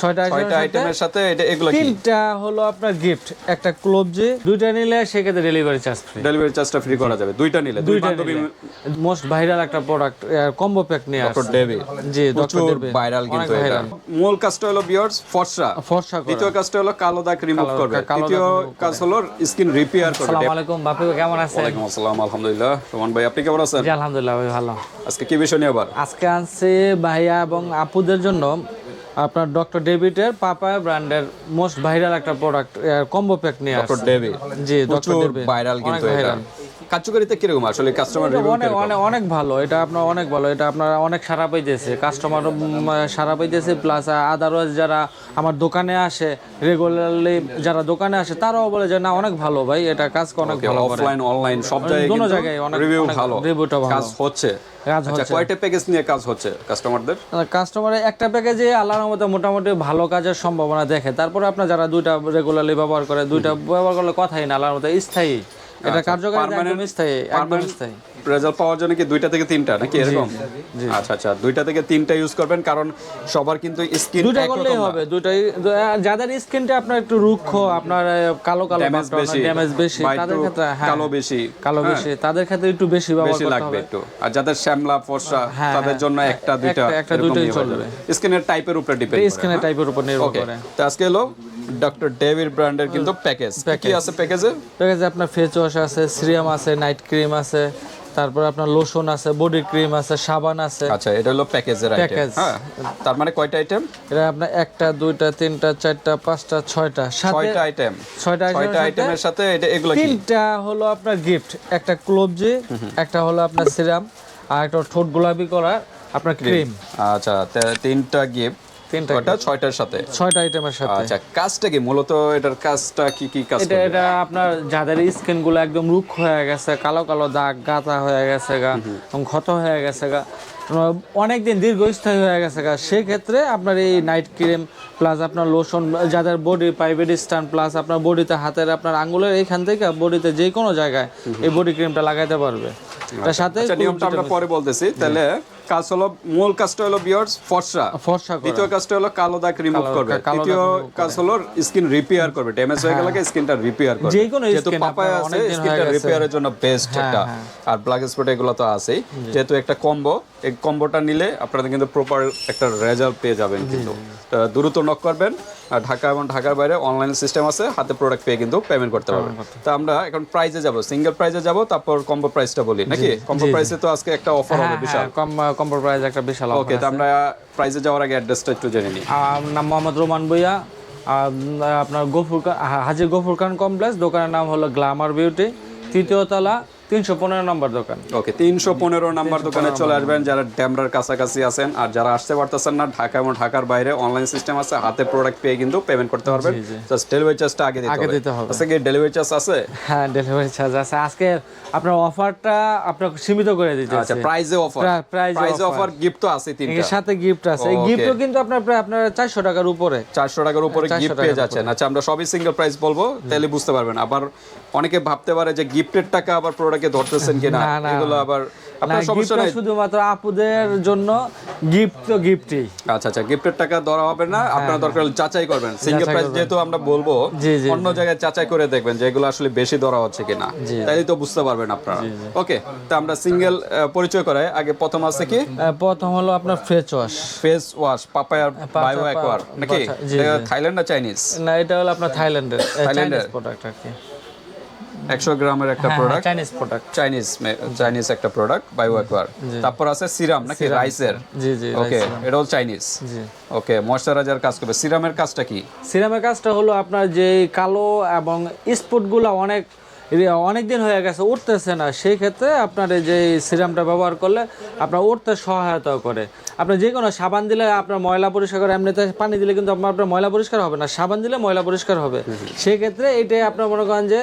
ছয়টা আইটেমের সাথে এটা এগুলো তিনটা হলো আপনার গিফট একটা ক্লোবজি দুইটা নিলে সেক্ষেত্রে ডেলিভারি চার্জ ফ্রি ডেলিভারি চার্জটা ফ্রি করা যাবে দুইটা নিলে দুই দুইটা বান্ধবী মোস্ট ভাইরাল একটা প্রোডাক্ট কম্বো প্যাক নিয়ে ডক্টর আসছে। ডেভি জি ডক্টর ভাইরাল কিন্তু এটা। মূল কাজটা হলো বিয়ার্স ফর্সা। ফর্সা করা। দ্বিতীয় কাজটা হলো কালো দাগ রিমুভ করবে। তৃতীয় কাজ হলো স্কিন রিপেয়ার করবে। আসসালামু আলাইকুম বাপু কেমন আছেন? ওয়ালাইকুম আসসালাম আলহামদুলিল্লাহ। রোমান ভাই আপনি কেমন আছেন? জি আলহামদুলিল্লাহ ভাই ভালো। আজকে কি বিষয় নিয়ে আবার? আজকে আনছে ভাইয়া এবং আপুদের জন্য আপনার ডক্টর ডেভিডের পাপায়া ব্র্যান্ডের মোস্ট ভাইরাল একটা প্রোডাক্ট কম্বো প্যাক নিয়ে আসছে। Doctor David ji doctor viral কিন্তু এটা। কার্যকারিতা কীরকম? আসলে কাস্টমার অনেক অনেক অনেক ভালো। এটা আপনার অনেক ভালো। এটা আপনার অনেক সারা পাইতেছে। কাস্টমার সারা পাইতেছে। প্লাস আদারওয়াইজ যারা আমার দোকানে আসে রেগুলারলি যারা দোকানে আসে তারাও বলে যে না অনেক ভালো ভাই এটা কাজ অনেক ভালো অফলাইন অনলাইন সব জায়গায় দোনো জায়গায় অনেক- রিভিউ ভালো। review-টা ভালো। কাজ হচ্ছে। আচ্ছা কয়টা প্যাকেজ নিয়ে কাজ হচ্ছে কাস্টমারদের একটা প্যাকেজে আল্লাহর মতো মোটামুটি ভালো কাজের সম্ভাবনা দেখে। তারপরে আপনার যারা দুইটা রেগুলারলি ব্যবহার করে দুইটা ব্যবহার করলে কথাই না আল্লাহর মতো স্থায়ী। এটা কার্যকারিতা একদম স্থায়ী একদম স্থায়ী। রেজাল্ট পাওয়ার জন্য কি দুইটা থেকে তিনটা নাকি এরকম? আচ্ছা আচ্ছা দুইটা থেকে তিনটা ইউজ করবেন কারণ সবার কিন্তু স্কিন দুইটা করলেই হবে দুইটাই যাদের স্কিনটা আপনার একটু রুক্ষ আপনার কালো কালো ড্যামেজ বেশি ড্যামেজ বেশি তাদের ক্ষেত্রে হ্যাঁ কালো বেশি কালো হ্যাঁ, বেশি তাদের ক্ষেত্রে একটু বেশি ব্যবহার করতে লাগবে একটু। আর যাদের শ্যামলা ফর্সা হ্যাঁ, তাদের। জন্য একটা দুইটা একটা- দুইটাই চলবে। স্কিনের টাইপের উপরে ডিপেন্ড স্কিনের টাইপের উপর নির্ভর করে। তো আজকে হলো ডক্টর ডেভিড ব্র্যান্ডের কিন্তু প্যাকেজ কি আছে প্যাকেজে প্যাকেজে আপনার ফেস ওয়াশ আছে সিরাম আছে নাইট ক্রিম আছে তারপর আপনার লোশন আছে বডি ক্রিম আছে সাবান আছে। আচ্ছা এটা হলো প্যাকেজের আইটেম। হ্যাঁ তার মানে কয়টা আইটেম এটা আপনার একটা দুইটা তিনটা চারটা পাঁচটা ছয়টা। ছয়টা আইটেম ছয়টা ছয়টা আইটেমের সাথে এটা এগুলো কি? তিনটা হলো আপনার গিফট একটা ক্লোবজি একটা হলো আপনার সিরাম আর একটা ঠোঁট গোলাপি করার আপনার ক্রিম আচ্ছা তিনটা গিফট তিনটা ছয়টার সাথে? ছয়টা আইটেমের সাথে। আচ্ছা কাজটা কি? মূলত এটার কাজটা কি কি কাজ এটা এটা আপনার যাদের স্কিনগুলো একদম রুক্ষ হয়ে গেছে কালো কালো দাগ গাতা হয়ে গেছে গা এবং ক্ষত হয়ে গেছে গা অনেক দিন দীর্ঘস্থায়ী হয়ে গেছে গা সেক্ষেত্রে আপনার এই নাইট ক্রিম প্লাস আপনার লোশন যাদের বডি প্রাইভেট স্টান প্লাস আপনার বডিতে হাতের আপনার আঙ্গুলের এইখান থেকে বডিতে যে কোনো জায়গায় এই বডি ক্রিমটা লাগাইতে পারবে। তার সাথে আচ্ছা নিয়মটা আমরা পরে বলতেছি। তাহলে কাজ হলো মূল কাজটা হলো বিয়ার্স ফর্সা। ফর্সা দ্বিতীয় কাজটা হলো কালো দাগ রিমুভ করবে। তৃতীয় কাজ হলো স্কিন রিপেয়ার করবে। ড্যামেজ হয়ে গেলে স্কিনটা রিপেয়ার করবে। যে কোনো যেহেতু পাপায় আছে স্কিনটা রিপেয়ারের জন্য বেস্ট হ্যাঁ, একটা। হ্যাঁ। আর ব্ল্যাক স্পট এগুলো তো আছেই। যেহেতু একটা কম্বো এই কম্বোটা নিলে আপনারা কিন্তু প্রপার একটা রেজাল্ট পেয়ে যাবেন কিন্তু। দ্রুত নক করবেন আর ঢাকা এবং ঢাকার বাইরে অনলাইন সিস্টেম আছে হাতে প্রোডাক্ট পেয়ে কিন্তু পেমেন্ট করতে পারবেন। তো আমরা এখন প্রাইজে যাব সিঙ্গেল প্রাইজে যাব তারপর কম্বো প্রাইসটা বলি নাকি? কম্বো প্রাইসে তো আজকে একটা অফার হবে হ্যাঁ বিশাল। হ্যাঁ কম কম্প্রোমাইজ একটা বিশাল ওকে তো আমরা প্রাইজে যাওয়ার আগে অ্যাড্রেসটা একটু জেনে নিই। নাম মোহাম্মদ রোমান আম, আপনার গফুর খা- হা- হাজি গফুর খান কমপ্লেক্স দোকানের নাম হলো গ্ল্যামার বিউটি। তৃতীয় তলা তিনশো পনেরো নম্বর দোকান। ওকে তিনশো পনেরো নাম্বার দোকানে চলে আসবেন যারা ড্যামরার কাছাকাছি আছেন আর যারা আসতে পারতেছেন না ঢাকা এবং ঢাকার বাইরে অনলাইন সিস্টেম আছে হাতে প্রোডাক্ট পেয়ে কিন্তু পেমেন্ট করতে পারবেন। জাস্ট ডেলিভারি চার্জটা আগে আগে দিতে হবে। আচ্ছা কি ডেলিভারি চার্জ আছে? হ্যাঁ ডেলিভারি চার্জ আছে। আজকে আপনার অফারটা আপনার সীমিত করে দিতে আচ্ছা প্রাইজে অফার প্রাইজে অফার গিফট তো আছে তিনটা। এর সাথে গিফট আছে। গিফটও কিন্তু আপনার প্রায় আপনার চারশো টাকার উপরে। চারশো টাকার উপরে 400 গিফট পেয়ে যাচ্ছেন। আচ্ছা আমরা সবই সিঙ্গেল প্রাইস বলব তাহলে বুঝতে পারবেন। আবার অনেকে ভাবতে পারে যে গিফটের টাকা আবার প্রোডাক্টে ধরতেছেন কিনা। এগুলো আবার আপনার সমস্যা নাই। শুধুমাত্র আপুদের জন্য গিফট তো গিফটই আচ্ছা আচ্ছা গিফটের টাকা ধরা হবে না আপনার দরকার হলে যাচাই করবেন। সিঙ্গেল প্রাইস যেহেতু আমরা বলব অন্য জায়গায় যাচাই করে দেখবেন যে এগুলো আসলে বেশি ধরা হচ্ছে কিনা। জি। তাইলে তো বুঝতে পারবেন আপনারা। ওকে তো আমরা সিঙ্গেল পরিচয় করাই। আগে প্রথম আছে কি? প্রথম হলো আপনার ফেস ওয়াশ ফেস ওয়াশ পাপায়ার বায়ো অ্যাকোয়ার নাকি। থাইল্যান্ড না চাইনিজ না এটা হলো আপনার থাইল্যান্ডের থাইল্যান্ডের? প্রোডাক্ট আর কি। একশো গ্রামের একটা product Chinese product Chinese Chinese একটা প্রোডাক্ট বায়ো অ্যাকোয়ার তারপর আছে সিরাম নাকি রাইসের? জি জি ওকে এটা হল চাইনিজ জি। ওকে ময়শ্চারাইজার কাজ করবে। সিরামের কাজটা কি? সিরামের কাজটা হলো আপনার যে কালো এবং স্পটগুলো অনেক অনেক দিন হয়ে গেছে উঠতেছে না। সেই ক্ষেত্রে আপনার এই যে সিরামটা ব্যবহার করলে আপনার উঠতে সহায়তা করে। আপনার যে কোনো সাবান দিলে আপনার ময়লা পরিষ্কার করে এমনিতে পানি দিলে কিন্তু আপনার আপনার ময়লা পরিষ্কার হবে না। সাবান দিলে ময়লা পরিষ্কার হবে। সেই ক্ষেত্রে এটাই আপনার মনে করেন যে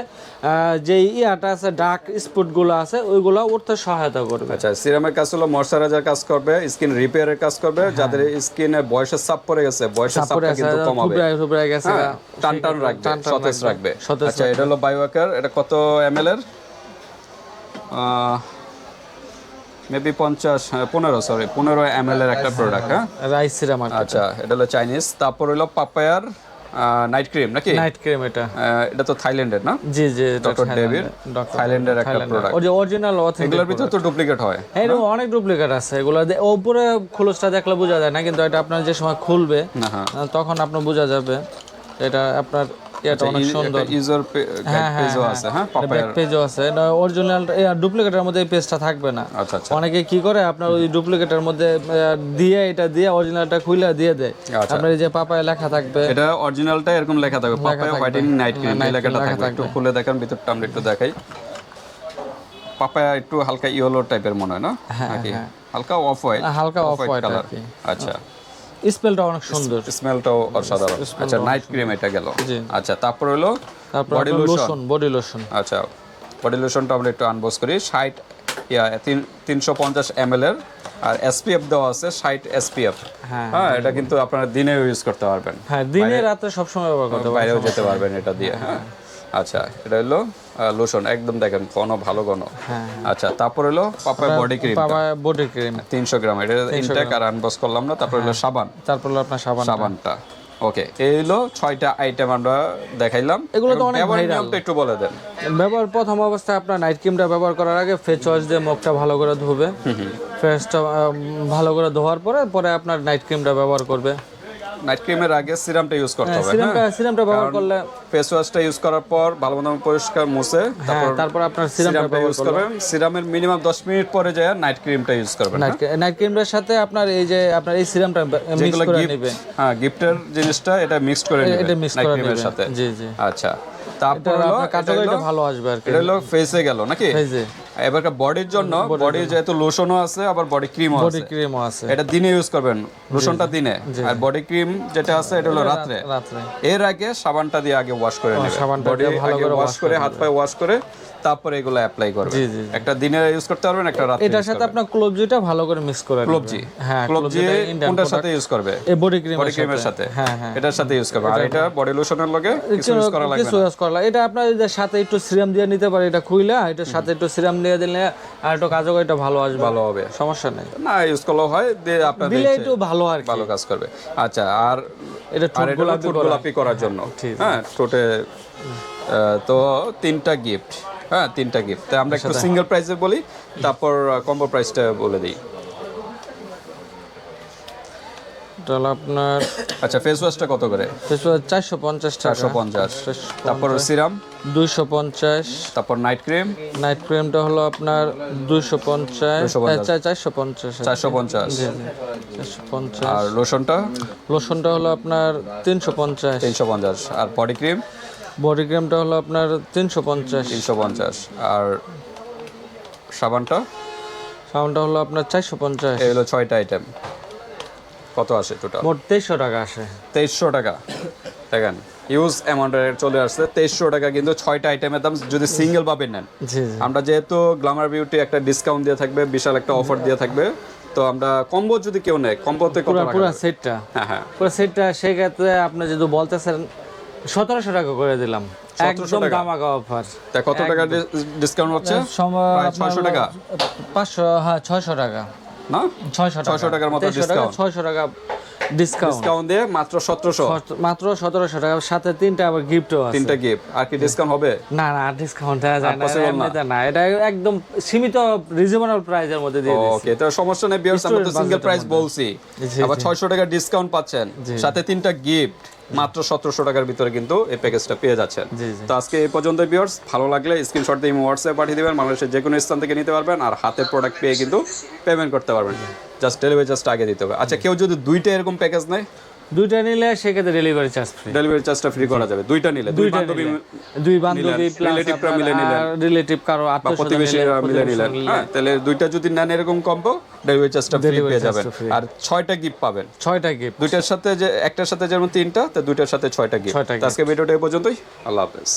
যে ইয়াটা আছে ডার্ক স্পটগুলো আছে ওইগুলো উঠতে সহায়তা করবে। আচ্ছা সিরামের কাজ হলো ময়শ্চারাইজার কাজ করবে স্কিন রিপেয়ারের কাজ করবে যাদের স্কিনে বয়সের চাপ পড়ে গেছে বয়সের হ্যাঁ। চাপ চাপটা কিন্তু কমাবে। হ্যাঁ, টান টান রাখবে সতেজ রাখবে আচ্ছা এটা হলো বায়োয়াকার এটা কত এম এর মেবি পঞ্চাশ পনেরো সরি পনেরো এম এর একটা প্রোডাক্ট হ্যাঁ? রাইস সিরাম আচ্ছা এটা হলো চাইনিজ তারপর হলো পাপায়ার নাইট ক্রিম নাকি? নাইট ক্রিম এটা। এটা তো থাইল্যান্ডের না? জি জি ডক্টর ডেভিড থাইল্যান্ডের একটা প্রোডাক্ট ওই যে অরিজিনাল অথেন্টিক এগুলোর ভিতরে তো ডুপ্লিকেট হয় হ্যাঁ এরকম অনেক ডুপ্লিকেট আছে। এগুলো উপরে খোলসটা দেখলে বোঝা যায় না কিন্তু এটা আপনার যে সময় খুলবে না হ্যাঁ। তখন আপনার বোঝা যাবে এটা আপনার এটা অনেক সুন্দর। ইউজার পেজও আছে হ্যাঁ ব্যাক পেজও আছে। অরিজিনাল ডুপ্লিকেটের মধ্যে এই পেজটা থাকবে না। আচ্ছা আচ্ছা। অনেকে কি করে? আপনার ওই ডুপ্লিকেটের মধ্যে দিয়ে এটা দিয়ে অরিজিনালটা খুলে দিয়ে দেয়। আচ্ছা। আপনার এই যে পাপায় লেখা থাকবে। এটা অরিজিনাল এরকম লেখা থাকবে। পাপায়া হোয়াইটেনিং নাইট ক্রিম লেখাটা থাকবে। একটু খুলে দেখেন ভিতরটা আমরা একটু দেখাই। পাপায়া একটু হালকা ইয়েলো টাইপের মনে হয় না? নাকি? হালকা অফ হোয়াইট হালকা অফ হোয়াইট কালার আচ্ছা। স্পেলটা অনেক সুন্দর। স্মেলটাও অসাধারণ। আচ্ছা নাইট ক্রিম এটা গেল। আচ্ছা তারপর হলো বডি লোশন বডি লোশন আচ্ছা বডি লোশনটা আমরা একটু আনবক্স করি। ষাট ইয়া তিনশো পঞ্চাশ এম এল এর। আর এসপিএফ দেওয়া আছে ষাট এসপিএফ হ্যাঁ। হ্যাঁ এটা কিন্তু আপনারা দিনেও ইউজ করতে পারবেন। হ্যাঁ দিনে রাতে সবসময় ব্যবহার করতে পারবেন বাইরেও যেতে পারবেন এটা দিয়ে হ্যাঁ। আচ্ছা এটা হলো লোশন একদম দেখেন ঘন ভালো ঘন। হ্যাঁ, আচ্ছা তারপর হলো পাপায় বডি ক্রিম বাবা বডি ক্রিম তিনশো গ্রাম এটা ইনটেক আর আনবক্স করলাম না তারপর হলো সাবান। তারপর হলো আপনার সাবান সাবানটা। ওকে এই হলো ছয়টা আইটেম আমরা দেখাইলাম। এগুলো তো অনেক ব্যবহারের viral। একটু বলে দেন। ব্যবহার প্রথম অবস্থায় আপনার নাইট ক্রিমটা ব্যবহার করার আগে ফেস ওয়াশ দিয়ে মুখটা ভালো করে ধুবে। ফেসটা ভালো করে ধোয়ার পরে পরে আপনার নাইট ক্রিমটা ব্যবহার করবে। নাইট ক্রিমের আগে সিরামটা ইউজ করতে হবে সিরামটা হ্যাঁ? সিরামটা ব্যবহার করলে ফেস ওয়াশটা ইউজ করার পর ভালো মতো পরিষ্কার মুছে হ্যাঁ তারপর আপনার সিরামটা ইউজ করবেন। সিরামের মিনিমাম 10 মিনিট পরে যায় নাইট ক্রিমটা ইউজ করবেন হ্যাঁ? নাইট ক্রিমটার সাথে আপনার এই যে আপনার এই সিরামটা মিক্স করে গিফট নেবে হ্যাঁ গিফটের জিনিসটা এটা মিক্সড করে নেবে এটা মিক্স নাইট করে ক্রিমের নেবে সাথে। জি জি। আচ্ছা। তারপর হলো আপনার এটা ভালো আসবে আর কি। এটা হলো ফেসে গেল নাকি? ফেসে এবারকার বডির জন্য বডি যেহেতু লোশনও আছে আবার বডি ক্রিমও বডি আছে। ক্রিমও আছে। এটা দিনে ইউজ করবেন লোশনটা দিনে। আর বডি ক্রিম যেটা আছে এটা হলো রাত্রে। রাতে এর আগে সাবানটা দিয়ে আগে ওয়াশ করে নেবেন। সাবানটা দিয়ে ভালো করে ওয়াশ করে হাত পায়ে ওয়াশ করে তারপরে এগুলো অ্যাপ্লাই করবে জি। একটা দিনে ইউজ করতে পারবেন একটা রাতে এটার সাথে আপনার ক্লোবজিটা ভালো করে মিক্স করে ক্লোবজি হ্যাঁ ক্লোবজি কোনটার সাথে ইউজ করবে? এই বডি ক্রিম বডি ক্রিমের সাথে। হ্যাঁ হ্যাঁ। এটার সাথে ইউজ করবে আর এটা বডি লোশনের লগে কিছু ইউজ করা লাগবে কিছু ইউজ করা এটা আপনার এই যে সাথে একটু সিরাম দিয়ে নিতে পারে এটা খুইলা এটার সাথে একটু সিরাম দিয়ে দিলে আর একটু কাজও এটা ভালো আসবে। ভালো হবে। সমস্যা নাই। না ইউজ করলে হয় আপনার দিলে একটু ভালো আর ভালো কাজ করবে। আচ্ছা আর এটা ঠোঁট এটা। গোলাপি করার জন্য। হ্যাঁ ঠোঁটে তো তিনটা গিফট হ্যাঁ তিনটা গিফট তাই আমরা একটু সিঙ্গেল প্রাইসে বলি তারপর কম্বো প্রাইসটা বলে দিই। এটা আপনার আচ্ছা ফেস ওয়াশটা কত করে? চারশো পঞ্চাশ চারশো পঞ্চাশ। তারপর সিরাম দুইশো পঞ্চাশ। তারপর নাইট ক্রিম নাইট ক্রিমটা হলো আপনার দুইশো পঞ্চাশ। 250 চারশো পঞ্চাশ চারশো পঞ্চাশ। চারশো পঞ্চাশ। আর লোশনটা লোশনটা হলো আপনার তিনশো পঞ্চাশ। তিনশো পঞ্চাশ। আর বডি ক্রিম বডি ক্রিমটা হলো আপনার তিনশো পঞ্চাশ। তিনশো পঞ্চাশ। আর সাবানটা? সাবানটা হলো আপনার চারশো পঞ্চাশ। এই হলো ছয়টা আইটেম কত আসে টোটাল মোট তেইশশো টাকা আসে। তেইশশো টাকা। দেখেন ইউজ অ্যামাউন্টের চলে আসছে। তেইশশো টাকা কিন্তু ছয়টা আইটেমের দাম যদি সিঙ্গেল ভাবে নেন। আমরা যেহেতু গ্লামার বিউটি একটা ডিসকাউন্ট দিয়ে থাকবে বিশাল একটা অফার দিয়ে থাকবে তো আমরা কম্বো যদি কেউ নেয় কম্বোতে কত পুরো টাকা পুরো সেটটা হ্যাঁ হ্যাঁ। পুরো সেটটা সেক্ষেত্রে আপনি যদি বলতেছেন সতেরোশো টাকা করে দিলাম। একদম অফার তা কত টাকা ডিসকাউন্ট হচ্ছে? ছয়শো টাকা? পাঁচশো হ্যাঁ ছয়শো টাকা। না? ছয়শো 600 টাকার মতো 300 টাকা discount। ছয়শো টাকা ডিসকাউন্ট ডিসকাউন্ট দিয়ে মাত্র সতেরোশো? মাত্র সতেরোশো টাকা সাথে তিনটা আবার গিফটও আছে। তিনটা গিফট আর কি ডিসকাউন্ট হবে? না না ডিসকাউন্ট দেওয়া যায় না না? এমনিতে না? এটা একদম সীমিত রিজনেবল প্রাইসের মধ্যে দিয়ে ওকে তো সমস্যা নেই বিয়ার্স আমরা তো সিঙ্গেল প্রাইস বলছি। আবার ছয়শো টাকা ডিসকাউন্ট পাচ্ছেন। সাথে তিনটা গিফট মাত্র সতেরোশো টাকার ভিতরে কিন্তু এই প্যাকেজটা পেয়ে যাচ্ছেন। তো আজকে এই পর্যন্ত বিয়ার্স ভালো লাগলে স্ক্রিনশট দিয়ে হোয়াটসঅ্যাপ পাঠিয়ে দেবেন বাংলাদেশের যে কোনো স্থান থেকে নিতে পারবেন আর হাতে প্রোডাক্ট পেয়ে কিন্তু পেমেন্ট করতে পারবেন। জাস্ট ডেলিভারি জাস্ট আগে দিতে হবে। আচ্ছা কেউ যদি দুইটা এরকম প্যাকেজ নেয় দুইটা নিলে সেক্ষেত্রে ডেলিভারি চার্জ ফ্রি ডেলিভারি চার্জটা ফ্রি করা যাবে। দুইটা নিলে দুই বান্ধবী দুই বান্ধবী রিলেটিভরা মিলে নিলেন। রিলেটিভ কারও আত্মীয় প্রতিবেশীরা মিলে নিলেন। হ্যাঁ তাহলে দুইটা যদি নেন এরকম কম্বো ডেলিভারি চার্জটা ফ্রি পেয়ে যাবেন। আর ছয়টা গিফট পাবেন। ছয়টা গিফট দুইটার সাথে যে একটার সাথে যেমন তিনটা তো দুইটার সাথে ছয়টা গিফট। আজকে ভিডিওটা এই পর্যন্তই। আল্লাহ হাফেজ।